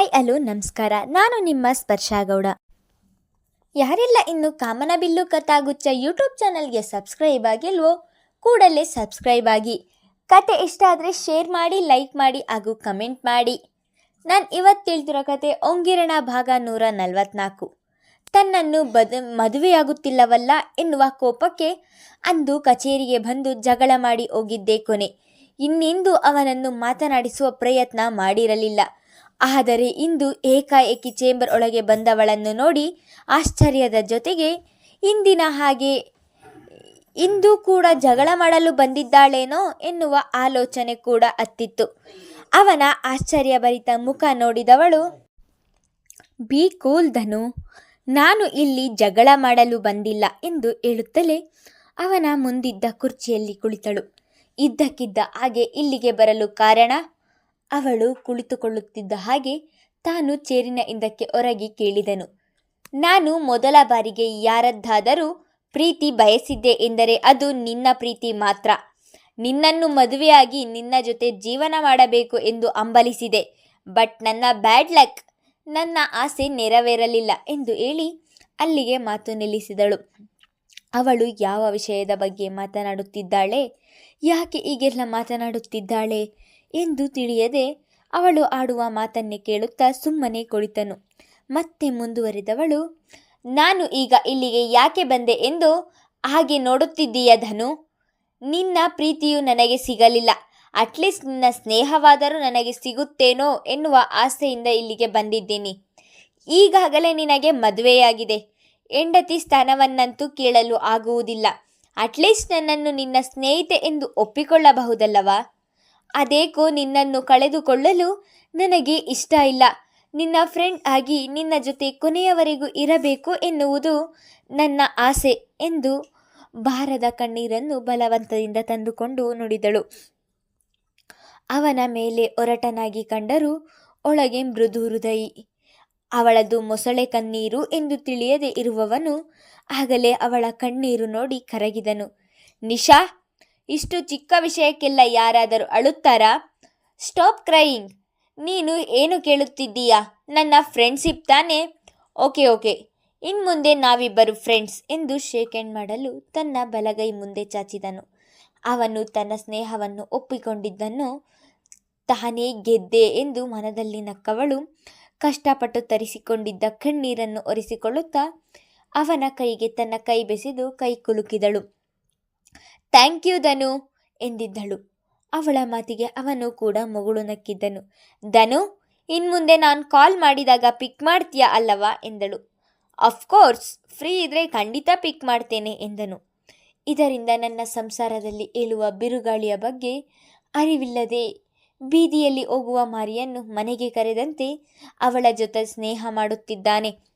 Hi hello ನಮಸ್ಕಾರ. ನಾನು ನಿಮ್ಮ ಸ್ಪರ್ಶಾಗೌಡ ಯಾರೆಲ್ಲ ಇನ್ನು ಕಾಮನಬಿಲ್ಲು ಕಥಾಗುಚ್ಚ ಯೂಟ್ಯೂಬ್ ಚಾನಲ್ಗೆ ಸಬ್ಸ್ಕ್ರೈಬ್ ಆಗಿಲ್ವೋ, ಕೂಡಲೇ ಸಬ್ಸ್ಕ್ರೈಬ್ ಆಗಿ. ಕತೆ ಇಷ್ಟ ಆದರೆ ಶೇರ್ ಮಾಡಿ, ಲೈಕ್ ಮಾಡಿ ಹಾಗೂ ಕಮೆಂಟ್ ಮಾಡಿ. ನಾನು ಇವತ್ತು ತಿಳಿದಿರೋ ಕತೆ ಒಂಗಿರಣ ಭಾಗ ನೂರ ನಲವತ್ನಾಲ್ಕು ತನ್ನನ್ನು ಬದ, ಮದುವೆಯಾಗುತ್ತಿಲ್ಲವಲ್ಲ ಎನ್ನುವ ಕೋಪಕ್ಕೆ ಅಂದು ಕಚೇರಿಗೆ ಬಂದು ಜಗಳ ಮಾಡಿ ಹೋಗಿದ್ದೇ ಕೊನೆ. ಇನ್ನೆಂದು ಅವನನ್ನು ಮಾತನಾಡಿಸುವ ಪ್ರಯತ್ನ ಮಾಡಿರಲಿಲ್ಲ. ಆದರೆ ಇಂದು ಏಕಾಏಕಿ ಚೇಂಬರ್ ಒಳಗೆ ಬಂದವಳನ್ನು ನೋಡಿ ಆಶ್ಚರ್ಯದ ಜೊತೆಗೆ ಇಂದಿನ ಹಾಗೆ ಇಂದು ಕೂಡ ಜಗಳ ಮಾಡಲು ಬಂದಿದ್ದಾಳೇನೋ ಎನ್ನುವ ಆಲೋಚನೆ ಕೂಡ ಅತ್ತಿತ್ತು. ಅವನ ಆಶ್ಚರ್ಯಭರಿತ ಮುಖ ನೋಡಿದವಳು, ಬಿ ಕೂಲ್ ಧನು, ನಾನು ಇಲ್ಲಿ ಜಗಳ ಮಾಡಲು ಬಂದಿಲ್ಲ ಎಂದು ಹೇಳುತ್ತಲೇ ಅವನ ಮುಂದಿದ್ದ ಕುರ್ಚಿಯಲ್ಲಿ ಕುಳಿತಳು. ಇದ್ದಕ್ಕಿದ್ದ ಹಾಗೆ ಇಲ್ಲಿಗೆ ಬರಲು ಕಾರಣ ಅವಳು ಕುಳಿತುಕೊಳ್ಳುತ್ತಿದ್ದ ಹಾಗೆ ತಾನು ಚೇರಿನ ಹಿಂದಕ್ಕೆ ಹೊರಗಿ ಕೇಳಿದನು. ನಾನು ಮೊದಲ ಬಾರಿಗೆ ಯಾರದ್ದಾದರೂ ಪ್ರೀತಿ ಬಯಸಿದ್ದೆ ಎಂದರೆ ಅದು ನಿನ್ನ ಪ್ರೀತಿ ಮಾತ್ರ. ನಿನ್ನನ್ನು ಮದುವೆಯಾಗಿ ನಿನ್ನ ಜೊತೆ ಜೀವನ ಮಾಡಬೇಕು ಎಂದು ಅಂಬಲಿಸಿದೆ. ಬಟ್ ನನ್ನ ಬ್ಯಾಡ್ ಲಕ್, ನನ್ನ ಆಸೆ ನೆರವೇರಲಿಲ್ಲ ಎಂದು ಹೇಳಿ ಅಲ್ಲಿಗೆ ಮಾತು ನಿಲ್ಲಿಸಿದಳು. ಅವಳು ಯಾವ ವಿಷಯದ ಬಗ್ಗೆ ಮಾತನಾಡುತ್ತಿದ್ದಾಳೆ? ಯಾಕೆ ಈಗೆಲ್ಲ ಮಾತನಾಡುತ್ತಿದ್ದಾಳೆ? ಎಂದು ತಿಳಿಯದೆ ಅವಳು ಆಡುವ ಮಾತನ್ನೇ ಕೇಳುತ್ತಾ ಸುಮ್ಮನೆ ಕುಳಿತನು. ಮತ್ತೆ ಮುಂದುವರಿದವಳು, ನಾನು ಈಗ ಇಲ್ಲಿಗೆ ಯಾಕೆ ಬಂದೆ ಎಂದು ಹಾಗೆ ನೋಡುತ್ತಿದ್ದೀಯ ಧನು? ನಿನ್ನ ಪ್ರೀತಿಯು ನನಗೆ ಸಿಗಲಿಲ್ಲ. ಅಟ್ಲೀಸ್ಟ್ ನಿನ್ನ ಸ್ನೇಹವಾದರೂ ನನಗೆ ಸಿಗುತ್ತೇನೋ ಎನ್ನುವ ಆಸೆಯಿಂದ ಇಲ್ಲಿಗೆ ಬಂದಿದ್ದೀನಿ. ಈಗಾಗಲೇ ನಿನಗೆ ಮದುವೆಯಾಗಿದೆ. ಹೆಂಡತಿ ಸ್ಥಾನವನ್ನಂತೂ ಕೇಳಲು ಆಗುವುದಿಲ್ಲ. ಅಟ್ಲೀಸ್ಟ್ ನನ್ನನ್ನು ನಿನ್ನ ಸ್ನೇಹಿತೆ ಎಂದು ಒಪ್ಪಿಕೊಳ್ಳಬಹುದಲ್ಲವಾ? ಅದೇಕೋ ನಿನ್ನನ್ನು ಕಳೆದುಕೊಳ್ಳಲು ನನಗೆ ಇಷ್ಟ ಇಲ್ಲ. ನಿನ್ನ ಫ್ರೆಂಡ್ ಆಗಿ ನಿನ್ನ ಜೊತೆ ಕೊನೆಯವರೆಗೂ ಇರಬೇಕು ಎನ್ನುವುದು ನನ್ನ ಆಸೆ ಎಂದು ಭಾರದ ಕಣ್ಣೀರನ್ನು ಬಲವಂತದಿಂದ ತಂದುಕೊಂಡು ನುಡಿದಳು. ಅವನ ಮೇಲೆ ಒರಟನಾಗಿ ಕಂಡರೂ ಒಳಗೆ ಮೃದು ಹೃದಯಿ. ಅವಳದು ಮೊಸಳೆ ಕಣ್ಣೀರು ಎಂದು ತಿಳಿಯದೆ ಇರುವವನು ಆಗಲೇ ಅವಳ ಕಣ್ಣೀರು ನೋಡಿ ಕರಗಿದನು. ನಿಶಾ ಇಷ್ಟು ಚಿಕ್ಕ ವಿಷಯಕ್ಕೆಲ್ಲ ಯಾರಾದರೂ ಅಳುತ್ತಾರಾ? Stop crying. ನೀನು ಏನು ಕೇಳುತ್ತಿದ್ದೀಯಾ? ನನ್ನ ಫ್ರೆಂಡ್ಶಿಪ್ ತಾನೇ? Okay okay. ಇನ್ಮುಂದೆ ನಾವಿಬ್ಬರು ಫ್ರೆಂಡ್ಸ್ ಎಂದು ಶೇಕ್ ಹ್ಯಾಂಡ್ ಮಾಡಲು ತನ್ನ ಬಲಗೈ ಮುಂದೆ ಚಾಚಿದನು. ಅವನು ತನ್ನ ಸ್ನೇಹವನ್ನು ಒಪ್ಪಿಕೊಂಡಿದ್ದನ್ನು ತಾನೇ ಗೆದ್ದೆ ಎಂದು ಮನದಲ್ಲಿ ನಕ್ಕವಳು, ಕಷ್ಟಪಟ್ಟು ತರಿಸಿಕೊಂಡಿದ್ದ ಕಣ್ಣೀರನ್ನು ಒರೆಸಿಕೊಳ್ಳುತ್ತಾ ಅವನ ಕೈಗೆ ತನ್ನ ಕೈ ಬೆಸೆದು ಕೈ ಕುಲುಕಿದಳು. ಥ್ಯಾಂಕ್ ಯು ಧನು ಎಂದಿದ್ದಳು. ಅವಳ ಮಾತಿಗೆ ಅವನು ಕೂಡ ಮಗಳು ನಕ್ಕಿದ್ದನು. ಧನು, ಇನ್ಮುಂದೆ ನಾನು ಕಾಲ್ ಮಾಡಿದಾಗ ಪಿಕ್ ಮಾಡ್ತೀಯಾ ಅಲ್ಲವಾ ಎಂದಳು. ಅಫ್ಕೋರ್ಸ್ ಫ್ರೀ ಇದ್ರೆ ಖಂಡಿತ ಪಿಕ್ ಮಾಡ್ತೇನೆ ಎಂದನು. ಇದರಿಂದ ನನ್ನ ಸಂಸಾರದಲ್ಲಿ ಏಳುವ ಬಿರುಗಾಳಿಯ ಬಗ್ಗೆ ಅರಿವಿಲ್ಲದೆ ಬೀದಿಯಲ್ಲಿ ಹೋಗುವ ಮಾರಿಯನ್ನು ಮನೆಗೆ ಕರೆದಂತೆ ಅವಳ ಜೊತೆ ಸ್ನೇಹ ಮಾಡುತ್ತಿದ್ದಾನೆ.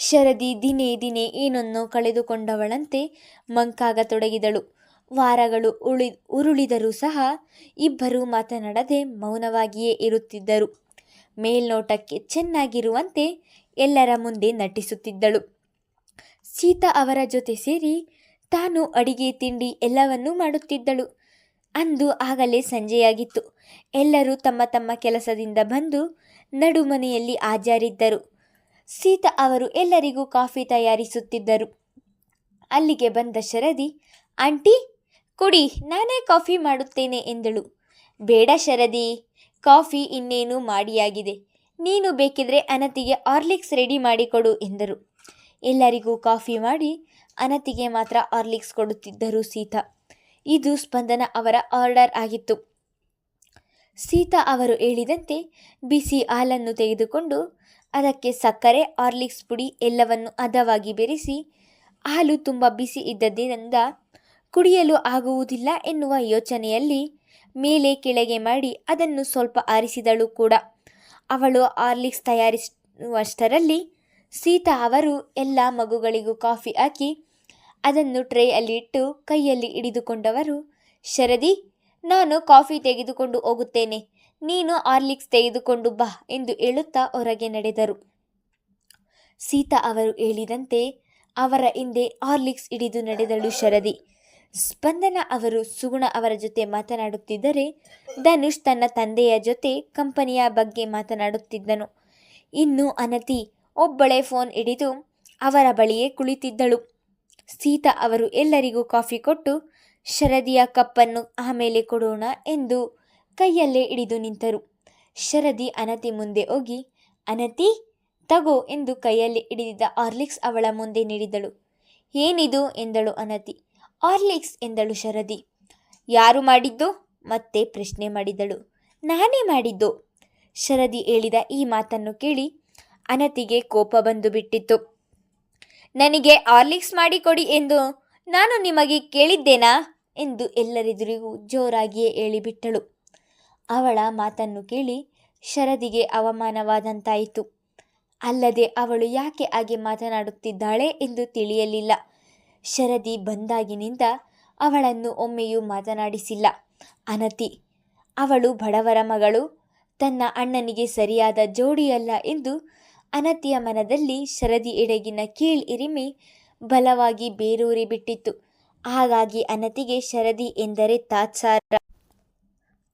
ಶರದಿ ದಿನೇ ದಿನೇ ಏನನ್ನೋ ಕಳೆದುಕೊಂಡವಳಂತೆ ಮಂಕಾಗತೊಡಗಿದಳು. ವಾರಗಳು ಉಳಿ, ಉರುಳಿದರೂ ಸಹ ಇಬ್ಬರೂ ಮಾತನಾಡದೆ ಮೌನವಾಗಿಯೇ ಇರುತ್ತಿದ್ದರು. ಮೇಲ್ನೋಟಕ್ಕೆ ಚೆನ್ನಾಗಿರುವಂತೆ ಎಲ್ಲರ ಮುಂದೆ ನಟಿಸುತ್ತಿದ್ದಳು. ಸೀತಾ ಅವರ ಜೊತೆ ಸೇರಿ ತಾನು ಅಡಿಗೆ ತಿಂಡಿ ಎಲ್ಲವನ್ನೂ ಮಾಡುತ್ತಿದ್ದಳು. ಅಂದು ಆಗಲೇ ಸಂಜೆಯಾಗಿತ್ತು. ಎಲ್ಲರೂ ತಮ್ಮ ತಮ್ಮ ಕೆಲಸದಿಂದ ಬಂದು ನಡುಮನೆಯಲ್ಲಿ ಹಾಜರಿದ್ದರು. ಸೀತಾ ಅವರು ಎಲ್ಲರಿಗೂ ಕಾಫಿ ತಯಾರಿಸುತ್ತಿದ್ದರು. ಅಲ್ಲಿಗೆ ಬಂದ ಶರದಿ, ಆಂಟಿ, ಕುಡಿ, ನಾನೇ ಕಾಫಿ ಮಾಡುತ್ತೇನೆ ಎಂದಳು. ಬೇಡ ಶರದಿ, ಕಾಫಿ ಇನ್ನೇನು ಮಾಡಿಯಾಗಿದೆ. ನೀನು ಬೇಕಿದ್ರೆ ಅನತಿಗೆ ಆರ್ಲಿಕ್ಸ್ ರೆಡಿ ಮಾಡಿಕೊಡು ಎಂದರು. ಎಲ್ಲರಿಗೂ ಕಾಫಿ ಮಾಡಿ ಅನತಿಗೆ ಮಾತ್ರ ಆರ್ಲಿಕ್ಸ್ ಕೊಡುತ್ತಿದ್ದರು ಸೀತಾ. ಇದು ಸ್ಪಂದನ ಅವರ ಆರ್ಡರ್ ಆಗಿತ್ತು. ಸೀತಾ ಅವರು ಹೇಳಿದಂತೆ ಬಿಸಿ ಹಾಲನ್ನು ತೆಗೆದುಕೊಂಡು ಅದಕ್ಕೆ ಸಕ್ಕರೆ, ಆರ್ಲಿಕ್ಸ್ ಪುಡಿ ಎಲ್ಲವನ್ನು ಹದವಾಗಿ ಬೆರೆಸಿ ಹಾಲು ತುಂಬ ಬಿಸಿ ಇದ್ದದ್ದರಿಂದ ಕುಡಿಯಲು ಆಗುವುದಿಲ್ಲ ಎನ್ನುವ ಯೋಚನೆಯಲ್ಲಿ ಮೇಲೆ ಕೆಳಗೆ ಮಾಡಿ ಅದನ್ನು ಸ್ವಲ್ಪ ಆರಿಸಿದಳು ಕೂಡ. ಅವಳು ಆರ್ಲಿಕ್ಸ್ ತಯಾರಿಸುವಷ್ಟರಲ್ಲಿ ಸೀತಾ ಅವರು ಎಲ್ಲ ಮಗುಗಳಿಗೂ ಕಾಫಿ ಹಾಕಿ ಅದನ್ನು ಟ್ರೇಯಲ್ಲಿ ಇಟ್ಟು ಕೈಯಲ್ಲಿ ಹಿಡಿದುಕೊಂಡವರು, ಶರದಿ, ನಾನು ಕಾಫಿ ತೆಗೆದುಕೊಂಡು ಹೋಗುತ್ತೇನೆ. ನೀನು ಆರ್ಲಿಕ್ಸ್ ತೆಗೆದುಕೊಂಡು ಬಾ ಎಂದು ಹೇಳುತ್ತಾ ಹೊರಗೆ ನಡೆದರು. ಸೀತಾ ಅವರು ಹೇಳಿದಂತೆ ಅವರ ಹಿಂದೆ ಆರ್ಲಿಕ್ಸ್ ಹಿಡಿದು ನಡೆದಳು ಶರದಿ. ಸ್ಪಂದನ ಅವರು ಸುಗುಣ ಅವರ ಜೊತೆ ಮಾತನಾಡುತ್ತಿದ್ದರೆ ಧನುಷ್ ತನ್ನ ತಂದೆಯ ಜೊತೆ ಕಂಪನಿಯ ಬಗ್ಗೆ ಮಾತನಾಡುತ್ತಿದ್ದನು. ಇನ್ನು ಅನತಿ ಒಬ್ಬಳೆ ಫೋನ್ ಹಿಡಿದು ಅವರ ಬಳಿಯೇ ಕುಳಿತಿದ್ದಳು. ಸೀತಾ ಅವರು ಎಲ್ಲರಿಗೂ ಕಾಫಿ ಕೊಟ್ಟು, ಶರದಿಯ ಕಪ್ಪನ್ನು ಆಮೇಲೆ ಕೊಡೋಣ ಎಂದು ಕೈಯಲ್ಲೇ ಹಿಡಿದು ನಿಂತರು. ಶರದಿ ಅನತಿ ಮುಂದೆ ಹೋಗಿ, ಅನತಿ, ತಗೋ ಎಂದು ಕೈಯಲ್ಲಿ ಹಿಡಿದಿದ್ದ ಆರ್ಲಿಕ್ಸ್ ಅವಳ ಮುಂದೆ ನೀಡಿದಳು. ಏನಿದು? ಎಂದಳು ಅನತಿ. ಆರ್ಲಿಕ್ಸ್ ಎಂದಳು ಶರದಿ. ಯಾರು ಮಾಡಿದ್ದು? ಮತ್ತೆ ಪ್ರಶ್ನೆ ಮಾಡಿದಳು. ನಾನೇ ಮಾಡಿದ್ದು. ಶರದಿ ಹೇಳಿದ ಈ ಮಾತನ್ನು ಕೇಳಿ ಅನತಿಗೆ ಕೋಪ ಬಂದು ಬಿಟ್ಟಿತ್ತು. ನನಗೆ ಆರ್ಲಿಕ್ಸ್ ಮಾಡಿಕೊಡಿ ಎಂದು ನಾನು ನಿಮಗೆ ಕೇಳಿದ್ದೇನಾ? ಎಂದು ಎಲ್ಲರೆದುರಿಗೂ ಜೋರಾಗಿಯೇ ಹೇಳಿಬಿಟ್ಟಳು. ಅವಳ ಮಾತನ್ನು ಕೇಳಿ ಶರದಿಗೆ ಅವಮಾನವಾದಂತಾಯಿತು. ಅಲ್ಲದೆ ಅವಳು ಯಾಕೆ ಹಾಗೆ ಮಾತನಾಡುತ್ತಿದ್ದಾಳೆ ಎಂದು ತಿಳಿಯಲಿಲ್ಲ. ಶರದಿ ಬಂದಾಗಿನಿಂದ ಅವಳನ್ನು ಒಮ್ಮೆಯೂ ಮಾತನಾಡಿಸಿಲ್ಲ. ಅನತಿ, ಅವಳು ಬಡವರ ಮಗಳು, ತನ್ನ ಅಣ್ಣನಿಗೆ ಸರಿಯಾದ ಜೋಡಿಯಲ್ಲ ಎಂದು ಅನತಿಯ ಮನದಲ್ಲಿ ಶರದಿ ಎಡೆಗಿನ ಕೀಳ್ ಇರಿಮಿ ಬಲವಾಗಿ ಬೇರೂರಿ ಬಿಟ್ಟಿತ್ತು ಹಾಗಾಗಿ ಅನತಿಗೆ ಶರದಿ ಎಂದರೆ ತಾತ್ಸಾರ.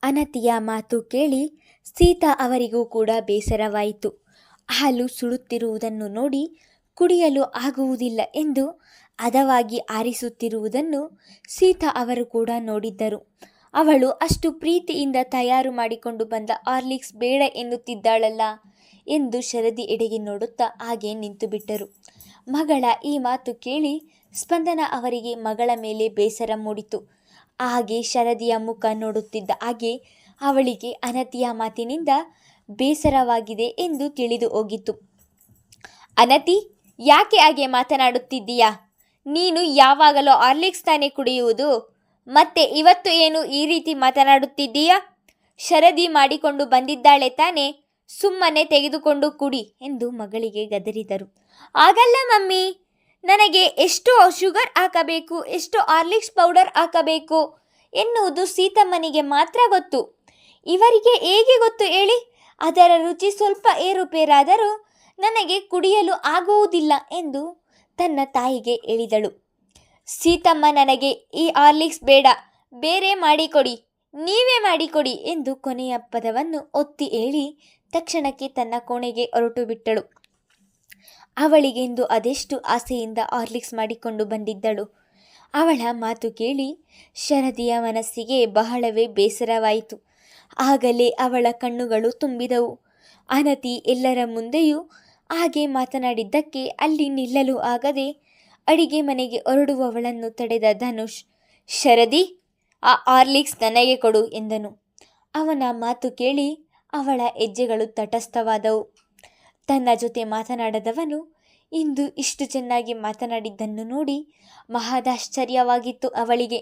ಅನತಿಯ ಮಾತು ಕೇಳಿ ಸೀತಾ ಅವರಿಗೂ ಕೂಡ ಬೇಸರವಾಯಿತು. ಹಾಲು ಸುಡುತ್ತಿರುವುದನ್ನು ನೋಡಿ ಕುಡಿಯಲು ಆಗುವುದಿಲ್ಲ ಎಂದು ಹದವಾಗಿ ಆರಿಸುತ್ತಿರುವುದನ್ನು ಸೀತಾ ಅವರು ಕೂಡ ನೋಡಿದ್ದರು. ಅವಳು ಅಷ್ಟು ಪ್ರೀತಿಯಿಂದ ತಯಾರು ಮಾಡಿಕೊಂಡು ಬಂದ ಆರ್ಲಿಕ್ಸ್ ಬೇಡ ಎನ್ನುತ್ತಿದ್ದಾಳಲ್ಲ ಎಂದು ಶರದಿ ಎಡೆಗೆ ನೋಡುತ್ತಾ ಹಾಗೆ ನಿಂತು ಬಿಟ್ಟರು ಮಗಳ ಈ ಮಾತು ಕೇಳಿ ಸ್ಪಂದನ ಅವರಿಗೆ ಮಗಳ ಮೇಲೆ ಬೇಸರ ಮೂಡಿತು. ಹಾಗೆ ಶರದಿಯ ಮುಖ ನೋಡುತ್ತಿದ್ದ ಹಾಗೆ ಅವಳಿಗೆ ಅನತಿಯ ಮಾತಿನಿಂದ ಬೇಸರವಾಗಿದೆ ಎಂದು ತಿಳಿದು ಹೋಗಿತ್ತು. ಅನತಿ, ಯಾಕೆ ಹಾಗೆ ಮಾತನಾಡುತ್ತಿದ್ದೀಯಾ? ನೀನು ಯಾವಾಗಲೂ ಆರ್ಲಿಕ್ಸ್ ತಾನೇ ಕುಡಿಯುವುದು. ಮತ್ತೆ ಇವತ್ತು ಏನು ಈ ರೀತಿ ಮಾತನಾಡುತ್ತಿದ್ದೀಯಾ? ಶರದಿ ಮಾಡಿಕೊಂಡು ಬಂದಿದ್ದಾಳೆ ತಾನೇ, ಸುಮ್ಮನೆ ತೆಗೆದುಕೊಂಡು ಕುಡಿ ಎಂದು ಮಗಳಿಗೆ ಗದರಿದರು. ಆಗಲ್ಲ ಮಮ್ಮಿ ನನಗೆ ಎಷ್ಟು ಶುಗರ್ ಹಾಕಬೇಕು, ಎಷ್ಟು ಆರ್ಲಿಕ್ಸ್ ಪೌಡರ್ ಹಾಕಬೇಕು ಎನ್ನುವುದು ಸೀತಮ್ಮನಿಗೆ ಮಾತ್ರ ಗೊತ್ತು. ಇವರಿಗೆ ಹೇಗೆ ಗೊತ್ತು ಹೇಳಿ? ಅದರ ರುಚಿ ಸ್ವಲ್ಪ ಏರುಪೇರಾದರೂ ನನಗೆ ಕುಡಿಯಲು ಆಗುವುದಿಲ್ಲ ಎಂದು ತನ್ನ ತಾಯಿಗೆ ಹೇಳಿದಳು. ಸೀತಮ್ಮ ನನಗೆ ಈ ಆರ್ಲಿಕ್ಸ್ ಬೇಡ, ಬೇರೆ ಮಾಡಿಕೊಡಿ, ನೀವೇ ಮಾಡಿಕೊಡಿ ಎಂದು ಕೊನೆಯ ಪದವನ್ನು ಒತ್ತಿ ಹೇಳಿ ತಕ್ಷಣಕ್ಕೆ ತನ್ನ ಕೋಣೆಗೆ ಹೊರಟು ಬಿಟ್ಟಳು ಅವಳಿಗೆಂದು ಅದೆಷ್ಟು ಆಸೆಯಿಂದ ಆರ್ಲಿಕ್ಸ್ ಮಾಡಿಕೊಂಡು ಬಂದಿದ್ದಳು. ಅವಳ ಮಾತು ಕೇಳಿ ಶರದಿಯ ಮನಸ್ಸಿಗೆ ಬಹಳವೇ ಬೇಸರವಾಯಿತು. ಆಗಲೇ ಅವಳ ಕಣ್ಣುಗಳು ತುಂಬಿದವು. ಅನತಿ ಎಲ್ಲರ ಮುಂದೆಯೂ ಹಾಗೆ ಮಾತನಾಡಿದ್ದಕ್ಕೆ ಅಲ್ಲಿ ನಿಲ್ಲಲು ಆಗದೆ ಅಡಿಗೆ ಮನೆಗೆ ಹೊರಡುವವಳನ್ನು ತಡೆದ ಧನುಷ್, ಶರದಿ, ಆ ಆರ್ಲಿಕ್ಸ್ ನನಗೆ ಕೊಡು ಎಂದನು. ಅವನ ಮಾತು ಕೇಳಿ ಅವಳ ಹೆಜ್ಜೆಗಳು ತಟಸ್ಥವಾದವು. ತನ್ನ ಜೊತೆ ಮಾತನಾಡದವನು ಇಂದು ಇಷ್ಟು ಚೆನ್ನಾಗಿ ಮಾತನಾಡಿದ್ದನ್ನು ನೋಡಿ ಮಹದಾಶ್ಚರ್ಯವಾಗಿತ್ತು ಅವಳಿಗೆ.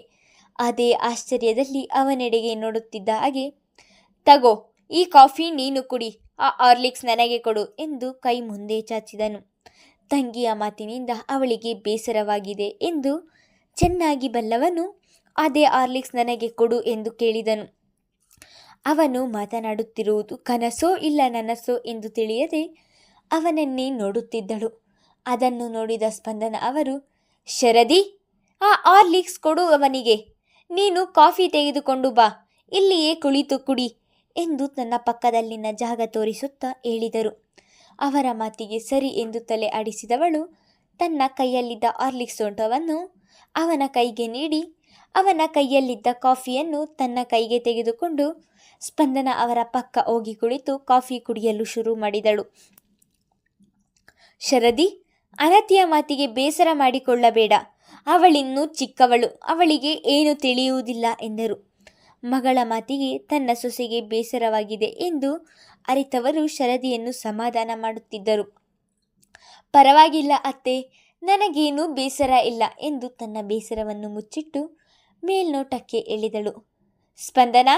ಅದೇ ಆಶ್ಚರ್ಯದಲ್ಲಿ ಅವನೆಡೆಗೆ ನೋಡುತ್ತಿದ್ದ ಹಾಗೆ, ತಗೋ, ಈ ಕಾಫಿ ನೀನು ಕುಡಿ, ಆ ಆರ್ಲಿಕ್ಸ್ ನನಗೆ ಕೊಡು ಎಂದು ಕೈ ಮುಂದೆ ಚಾಚಿದನು. ತಂಗಿಯ ಮಾತಿನಿಂದ ಅವಳಿಗೆ ಬೇಸರವಾಗಿದೆ ಎಂದು ಚೆನ್ನಾಗಿ ಬಲ್ಲವನು ಅದೇ ಆರ್ಲಿಕ್ಸ್ ನನಗೆ ಕೊಡು ಎಂದು ಕೇಳಿದನು. ಅವನು ಮಾತನಾಡುತ್ತಿರುವುದು ಕನಸೋ ಇಲ್ಲ ನನಸೋ ಎಂದು ತಿಳಿಯದೆ ಅವನನ್ನೇ ನೋಡುತ್ತಿದ್ದಳು. ಅದನ್ನು ನೋಡಿದ ಸ್ಪಂದನ ಅವರು, ಶರದಿ, ಆ ಆರ್ಲಿಕ್ಸ್ ಕೊಡು ಅವನಿಗೆ. ನೀನು ಕಾಫಿ ತೆಗೆದುಕೊಂಡು ಬಾ. ಇಲ್ಲಿಯೇ ಕುಳಿತು ಕುಡಿ ಎಂದು ತನ್ನ ಪಕ್ಕದಲ್ಲಿನ ಜಾಗ ತೋರಿಸುತ್ತಾ ಹೇಳಿದರು. ಅವರ ಮಾತಿಗೆ ಸರಿ ಎಂದು ತಲೆ ಆಡಿಸಿದವಳು ತನ್ನ ಕೈಯಲ್ಲಿದ್ದ ಆರ್ಲಿಕ್ಸ್ ಸೋಂಟವನ್ನು ಅವನ ಕೈಗೆ ನೀಡಿ, ಅವನ ಕೈಯಲ್ಲಿದ್ದ ಕಾಫಿಯನ್ನು ತನ್ನ ಕೈಗೆ ತೆಗೆದುಕೊಂಡು ಸ್ಪಂದನ ಅವರ ಪಕ್ಕ ಹೋಗಿ ಕುಳಿತು ಕಾಫಿ ಕುಡಿಯಲು ಶುರು ಮಾಡಿದಳು. ಶರದಿ, ಅನತಿಯ ಮಾತಿಗೆ ಬೇಸರ ಮಾಡಿಕೊಳ್ಳಬೇಡ. ಅವಳಿನ್ನೂ ಚಿಕ್ಕವಳು, ಅವಳಿಗೆ ಏನು ತಿಳಿಯುವುದಿಲ್ಲ ಎಂದರು. ಮಗಳ ಮಾತಿಗೆ ತನ್ನ ಸೊಸೆಗೆ ಬೇಸರವಾಗಿದೆ ಎಂದು ಅರಿತವರು ಶರದಿಯನ್ನು ಸಮಾಧಾನ ಮಾಡುತ್ತಿದ್ದರು. ಪರವಾಗಿಲ್ಲ ಅತ್ತೆ, ನನಗೇನೂ ಬೇಸರ ಇಲ್ಲ ಎಂದು ತನ್ನ ಬೇಸರವನ್ನು ಮುಚ್ಚಿಟ್ಟು ಮೇಲ್ನೋಟಕ್ಕೆ ಎಳೆದಳು. ಸ್ಪಂದನ,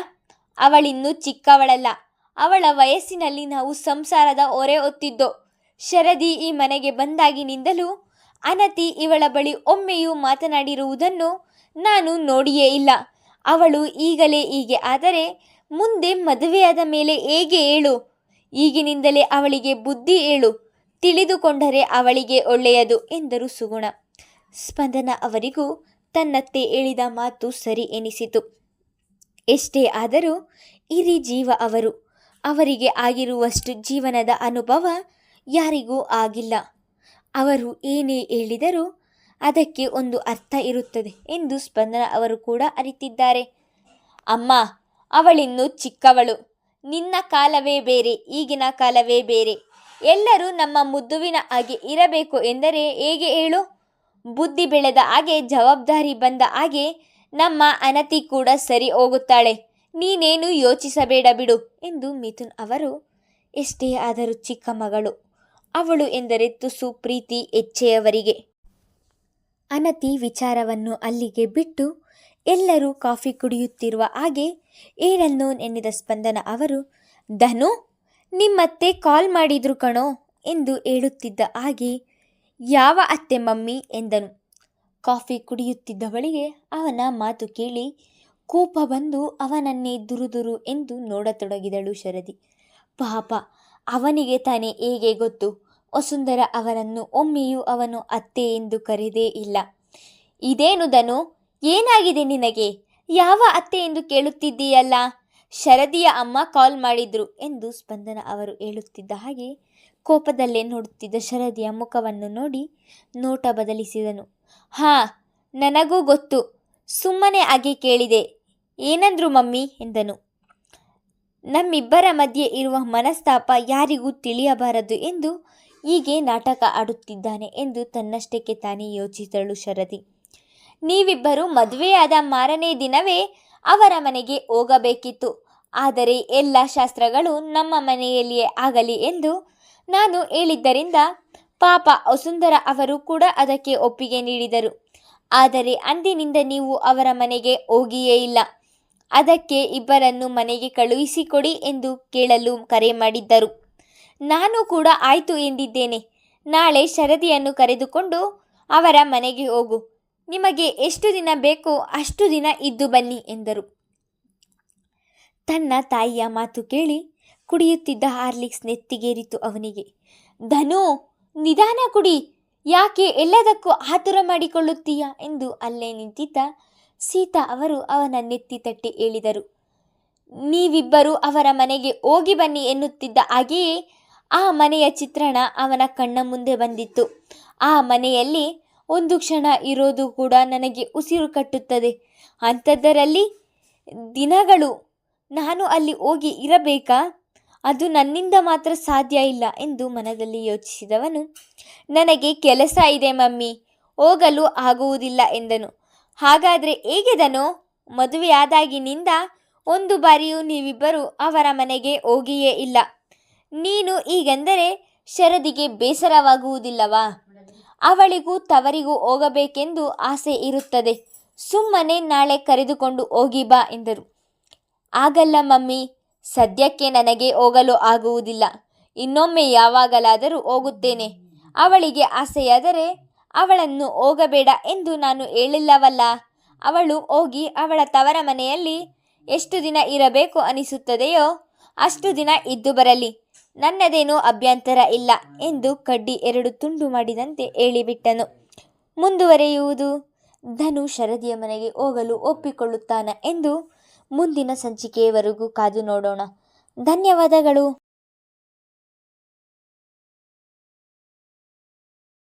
ಅವಳಿನ್ನೂ ಚಿಕ್ಕವಳಲ್ಲ, ಅವಳ ವಯಸ್ಸಿನಲ್ಲಿ ನಾವು ಸಂಸಾರದ ಹೊರೆ ಹೊತ್ತಿದ್ದೋ ಶರದಿ ಈ ಮನೆಗೆ ಬಂದಾಗಿನಿಂದಲೂ ಅನತಿ ಇವಳ ಬಳಿ ಒಮ್ಮೆಯೂ ಮಾತನಾಡಿರುವುದನ್ನು ನಾನು ನೋಡಿಯೇ ಇಲ್ಲ. ಅವಳು ಈಗಲೇ ಹೀಗೆ, ಆದರೆ ಮುಂದೆ ಮದುವೆಯಾದ ಮೇಲೆ ಹೇಗೆ ಏಳು? ಈಗಿನಿಂದಲೇ ಅವಳಿಗೆ ಬುದ್ಧಿ ಏಳು. ತಿಳಿದುಕೊಂಡರೆ ಅವಳಿಗೆ ಒಳ್ಳೆಯದು ಎಂದರು ಸುಗುಣ. ಸ್ಪಂದನ ಅವರಿಗೂ ತನ್ನತ್ತೆ ಹೇಳಿದ ಮಾತು ಸರಿ ಎನಿಸಿತು. ಎಷ್ಟೇ ಆದರೂ ಇರಿ ಜೀವ ಅವರು. ಅವರಿಗೆ ಆಗಿರುವಷ್ಟು ಜೀವನದ ಅನುಭವ ಯಾರಿಗೂ ಆಗಿಲ್ಲ. ಅವರು ಏನೇ ಹೇಳಿದರೂ ಅದಕ್ಕೆ ಒಂದು ಅರ್ಥ ಇರುತ್ತದೆ ಎಂದು ಸ್ಪಂದನ ಅವರು ಕೂಡ ಅರಿತಿದ್ದಾರೆ. ಅಮ್ಮ, ಅವಳಿನ್ನು ಚಿಕ್ಕವಳು. ನಿನ್ನ ಕಾಲವೇ ಬೇರೆ, ಈಗಿನ ಕಾಲವೇ ಬೇರೆ. ಎಲ್ಲರೂ ನಮ್ಮ ಮುದ್ದುವಿನ ಹಾಗೆ ಇರಬೇಕು ಎಂದರೆ ಹೇಗೆ ಹೇಳು? ಬುದ್ಧಿ ಬೆಳೆದ ಹಾಗೆ ಜವಾಬ್ದಾರಿ ಬಂದ ಹಾಗೆ ನಮ್ಮ ಅನತಿ ಕೂಡ ಸರಿ ಹೋಗುತ್ತಾಳೆ. ನೀನೇನು ಯೋಚಿಸಬೇಡ ಬಿಡು ಎಂದು ಮಿಥುನ್ ಅವರು, ಎಷ್ಟೇ ಆದರೂ ಚಿಕ್ಕ ಮಗಳು. ಅವಳು ಎಂದರೆ ತುಸು ಪ್ರೀತಿ ಹೆಚ್ಚೆಯವರಿಗೆ ಅನತಿ ವಿಚಾರವನ್ನು ಅಲ್ಲಿಗೆ ಬಿಟ್ಟು ಎಲ್ಲರೂ ಕಾಫಿ ಕುಡಿಯುತ್ತಿರುವ ಹಾಗೆ ಏನನ್ನೋ ನೆನೆದ ಸ್ಪಂದನ ಅವರು, ಧನು, ನಿಮ್ಮತ್ತೆ ಕಾಲ್ ಮಾಡಿದ್ರು ಕಣೋ ಎಂದು ಹೇಳುತ್ತಿದ್ದ ಹಾಗೆ, ಯಾವ ಅತ್ತೆ ಮಮ್ಮಿ? ಎಂದನು. ಕಾಫಿ ಕುಡಿಯುತ್ತಿದ್ದವಳಿಗೆ ಅವನ ಮಾತು ಕೇಳಿ, ಕೋಪ ಬಂದು ಅವನನ್ನೇ ದುರುದುರು ಎಂದು ನೋಡತೊಡಗಿದಳು ಶರದಿ. ಪಾಪ ಅವನಿಗೆ ತಾನೇ ಹೇಗೆ ಗೊತ್ತು? ವಸುಂಧರ ಅವರನ್ನು ಒಮ್ಮೆಯೂ ಅವನು ಅತ್ತೆ ಎಂದು ಕರೆದೇ ಇಲ್ಲ. ಇದೇನು ಧನು? ಏನಾಗಿದೆ ನಿನಗೆ? ಯಾವ ಅತ್ತೆ ಎಂದು ಕೇಳುತ್ತಿದ್ದೀಯಲ್ಲ? ಶರದಿಯ ಅಮ್ಮ ಕಾಲ್ ಮಾಡಿದ್ರು ಎಂದು ಸ್ಪಂದನ ಅವರು ಹೇಳುತ್ತಿದ್ದ ಹಾಗೆ ಕೋಪದಲ್ಲೇ ನೋಡುತ್ತಿದ್ದ ಶರದಿಯ ಮುಖವನ್ನು ನೋಡಿ ನೋಟ ಬದಲಿಸಿದನು. ಹಾ, ನನಗೂ ಗೊತ್ತು. ಸುಮ್ಮನೆ ಹಾಗೆ ಕೇಳಿದೆ. ಏನಂದ್ರು ಮಮ್ಮಿ ಎಂದನು. ನಮ್ಮಿಬ್ಬರ ಮಧ್ಯೆ ಇರುವ ಮನಸ್ತಾಪ ಯಾರಿಗೂ ತಿಳಿಯಬಾರದು ಎಂದು ಹೀಗೆ ನಾಟಕ ಆಡುತ್ತಿದ್ದಾನೆ ಎಂದು ತನ್ನಷ್ಟಕ್ಕೆ ತಾನೇ ಯೋಚಿಸಿದಳು ಶರದಿ. ನೀವಿಬ್ಬರು ಮದುವೆಯಾದ ಮಾರನೇ ದಿನವೇ ಅವರ ಮನೆಗೆ ಹೋಗಬೇಕಿತ್ತು. ಆದರೆ ಎಲ್ಲ ಶಾಸ್ತ್ರಗಳು ನಮ್ಮ ಮನೆಯಲ್ಲಿಯೇ ಆಗಲಿ ಎಂದು ನಾನು ಹೇಳಿದ್ದರಿಂದ ಪಾಪ ವಸುಂಧರ ಅವರು ಕೂಡ ಅದಕ್ಕೆ ಒಪ್ಪಿಗೆ ನೀಡಿದರು. ಆದರೆ ಅಂದಿನಿಂದ ನೀವು ಅವರ ಮನೆಗೆ ಹೋಗಿಯೇ ಇಲ್ಲ. ಅದಕ್ಕೆ ಇಬ್ಬರನ್ನು ಮನೆಗೆ ಕಳುಹಿಸಿಕೊಡಿ ಎಂದು ಕೇಳಲು ಕರೆ ಮಾಡಿದ್ದರು. ನಾನು ಕೂಡ ಆಯಿತು ಎಂದಿದ್ದೇನೆ. ನಾಳೆ ಶರದಿಯನ್ನು ಕರೆದುಕೊಂಡು ಅವರ ಮನೆಗೆ ಹೋಗು. ನಿಮಗೆ ಎಷ್ಟು ದಿನ ಬೇಕೋ ಅಷ್ಟು ದಿನ ಇದ್ದು ಬನ್ನಿ ಎಂದರು. ತನ್ನ ತಾಯಿಯ ಮಾತು ಕೇಳಿ ಕುಡಿಯುತ್ತಿದ್ದ ಹಾರ್ಲಿಕ್ಸ್ ನೆತ್ತಿಗೇರಿತು ಅವನಿಗೆ. ಧನು, ನಿಧಾನ ಕುಡಿ. ಯಾಕೆ ಎಲ್ಲದಕ್ಕೂ ಆತುರ ಮಾಡಿಕೊಳ್ಳುತ್ತೀಯ ಎಂದು ಅಲ್ಲೇ ನಿಂತಿದ್ದ ಸೀತಾ ಅವರು ಅವನ ನೆತ್ತಿ ತಟ್ಟಿ ಹೇಳಿದರು. ನೀವಿಬ್ಬರು ಅವರ ಮನೆಗೆ ಹೋಗಿ ಬನ್ನಿ ಎನ್ನುತ್ತಿದ್ದ ಹಾಗೆಯೇ ಆ ಮನೆಯ ಚಿತ್ರಣ ಅವನ ಕಣ್ಣ ಮುಂದೆ ಬಂದಿತ್ತು. ಆ ಮನೆಯಲ್ಲಿ ಒಂದು ಕ್ಷಣ ಇರೋದು ಕೂಡ ನನಗೆ ಉಸಿರು ಕಟ್ಟುತ್ತದೆ. ಅಂಥದ್ದರಲ್ಲಿ ದಿನಗಳು ನಾನು ಅಲ್ಲಿ ಹೋಗಿ ಇರಬೇಕಾ? ಅದು ನನ್ನಿಂದ ಮಾತ್ರ ಸಾಧ್ಯ ಇಲ್ಲ ಎಂದು ಮನದಲ್ಲಿ ಯೋಚಿಸಿದವನು, ನನಗೆ ಕೆಲಸ ಇದೆ ಮಮ್ಮಿ, ಹೋಗಲು ಆಗುವುದಿಲ್ಲ ಎಂದನು. ಹಾಗಾದರೆ ಹೇಗೆದನು? ಮದುವೆಯಾದಾಗಿನಿಂದ ಒಂದು ಬಾರಿಯೂ ನೀವಿಬ್ಬರು ಅವರ ಮನೆಗೆ ಹೋಗಿಯೇ ಇಲ್ಲ. ನೀನು ಈಗೆಂದರೆ ಶರದಿಗೆ ಬೇಸರವಾಗುವುದಿಲ್ಲವಾ? ಅವಳಿಗೂ ತವರಿಗೂ ಹೋಗಬೇಕೆಂದು ಆಸೆ ಇರುತ್ತದೆ. ಸುಮ್ಮನೆ ನಾಳೆ ಕರೆದುಕೊಂಡು ಹೋಗಿ ಬಾ ಎಂದರು. ಆಗಲ್ಲ ಮಮ್ಮಿ, ಸದ್ಯಕ್ಕೆ ನನಗೆ ಹೋಗಲು ಆಗುವುದಿಲ್ಲ. ಇನ್ನೊಮ್ಮೆ ಯಾವಾಗಲಾದರೂ ಹೋಗುತ್ತೇನೆ. ಅವಳಿಗೆ ಆಸೆಯಾದರೆ ಅವಳನ್ನು ಹೋಗಬೇಡ ಎಂದು ನಾನು ಹೇಳಿಲ್ಲವಲ್ಲ. ಅವಳು ಹೋಗಿ ಅವಳ ತವರ ಮನೆಯಲ್ಲಿ ಎಷ್ಟು ದಿನ ಇರಬೇಕು ಅನಿಸುತ್ತದೆಯೋ ಅಷ್ಟು ದಿನ ಇದ್ದು ಬರಲಿ. ನನ್ನದೇನೂ ಅಭ್ಯಂತರ ಇಲ್ಲ ಎಂದು ಕಡ್ಡಿ ಎರಡು ತುಂಡು ಮಾಡಿದಂತೆ ಹೇಳಿಬಿಟ್ಟನು. ಮುಂದುವರೆಯುವುದು? ಧನು ಶರದಿಯ ಮನೆಗೆ ಹೋಗಲು ಒಪ್ಪಿಕೊಳ್ಳುತ್ತಾನ ಎಂದು ಮುಂದಿನ ಸಂಚಿಕೆಯವರೆಗೂ ಕಾದು ನೋಡೋಣ. ಧನ್ಯವಾದಗಳು.